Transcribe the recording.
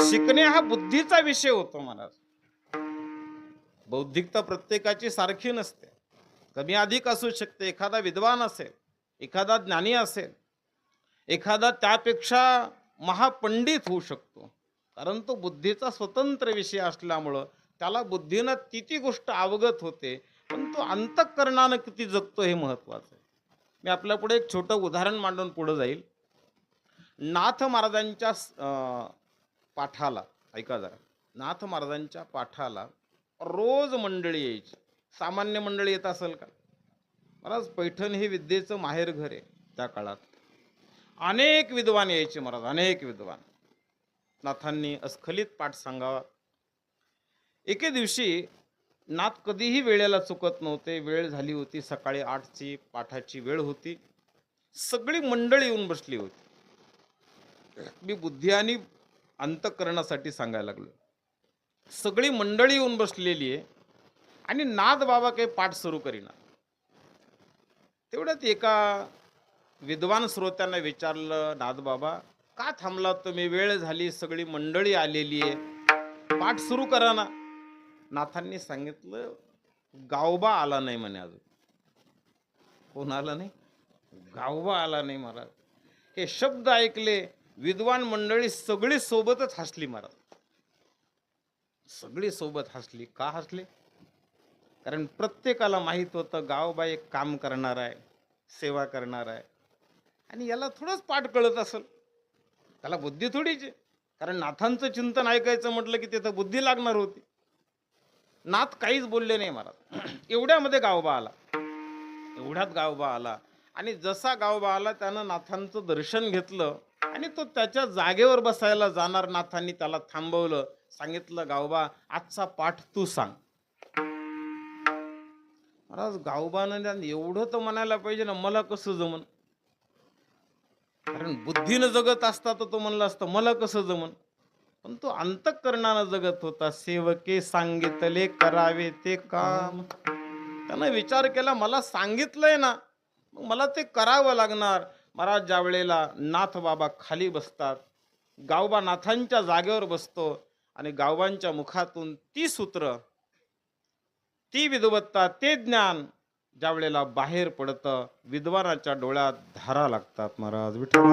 शिकणे हा बुद्धीचा विषय होतो महाराज बौद्धिकता प्रत्येकाची सारखी नसते. कमी अधिक असू शकते एखादा विद्वान असेल एखादा ज्ञानी असेल एखादा त्यापेक्षा महापंडित होऊ शकतो. कारण तो बुद्धीचा स्वतंत्र विषय असल्यामुळं त्याला बुद्धीनं किती गोष्ट अवगत होते पण तो अंतःकरणानं किती जगतो हे महत्वाचं आहे. मी आपल्या पुढे एक छोटं उदाहरण मांडून पुढं जाईल. नाथ महाराजांच्या अं, पाठाला ऐका जरा. नाथ महाराजांच्या पाठाला रोज मंडळी यायची. सामान्य मंडळी येत असेल का? महाराज पैठण हे विद्येचं माहेर घर आहे त्या काळात. अनेक विद्वान यायचे महाराज अनेक विद्वान. नाथांनी अस्खलित पाठ सांगावा. एके दिवशी नाथ कधीही वेळेला चुकत नव्हते. वेळ झाली होती सकाळी आठची पाठाची वेळ होती. सगळी मंडळी येऊन बसली होती. मी बुद्धी आणि अंतकरणासाठी सांगायला लागलो सगळी मंडळी येऊन बसलेली आहे आणि नाद बाबा काही पाठ सुरू करीना. तेवढ्यात एका विद्वान श्रोत्यांना विचारलं नाद बाबा का थांबला तुम्ही? वेळ झाली सगळी मंडळी आलेली आहे. पाठ सुरू करा ना. नाथांनी सांगितलं गावबा आला नाही म्हणे अजून. कोण आला नाही? गावबा आला नाही महाराज. हे शब्द ऐकले विद्वान मंडळी सगळी सोबतच हसली महाराज सगळी सोबत हसली. का हसले? कारण प्रत्येकाला माहीत होतं गावबा एक काम करणार आहे सेवा करणार आहे. आणि याला थोडंच पाठ कळत असेल. त्याला बुद्धी थोडीच आहे. कारण नाथांचं चिंतन ऐकायचं म्हटलं की तिथं बुद्धी लागणार होती. नाथ काहीच बोलले नाही महाराज एवढ्यामध्ये गावबा आला. एवढ्यात गावबा आला. आणि जसा गावबा आला त्यानं नाथांचं दर्शन घेतलं. आणि तो त्याच्या जागेवर बसायला जाणार नाथांनी त्याला थांबवलं. सांगितलं गावबा आजचा पाठ तू सांग. महाराज गावबानं एवढं तर म्हणायला पाहिजे ना मला कसं जमन? कारण बुद्धीनं जगत असता तर तो म्हणला असतं मला कसं जमन? पण तो अंतकरणानं जगत होता सेवके सांगितले करावे ते काम. त्यानं विचार केला मला सांगितलंय ना मग मला ते करावं लागणार. महाराज ज्या वेळेला नाथ बाबा खाली बसतात गावबा नाथांच्या जागेवर बसतो आणि गावबांच्या मुखातून ती सूत्र ती विद्वत्ता ते ज्ञान ज्या वेळेला बाहेर पडतं विद्वानाच्या डोळ्यात धारा लागतात महाराज विठ्ठल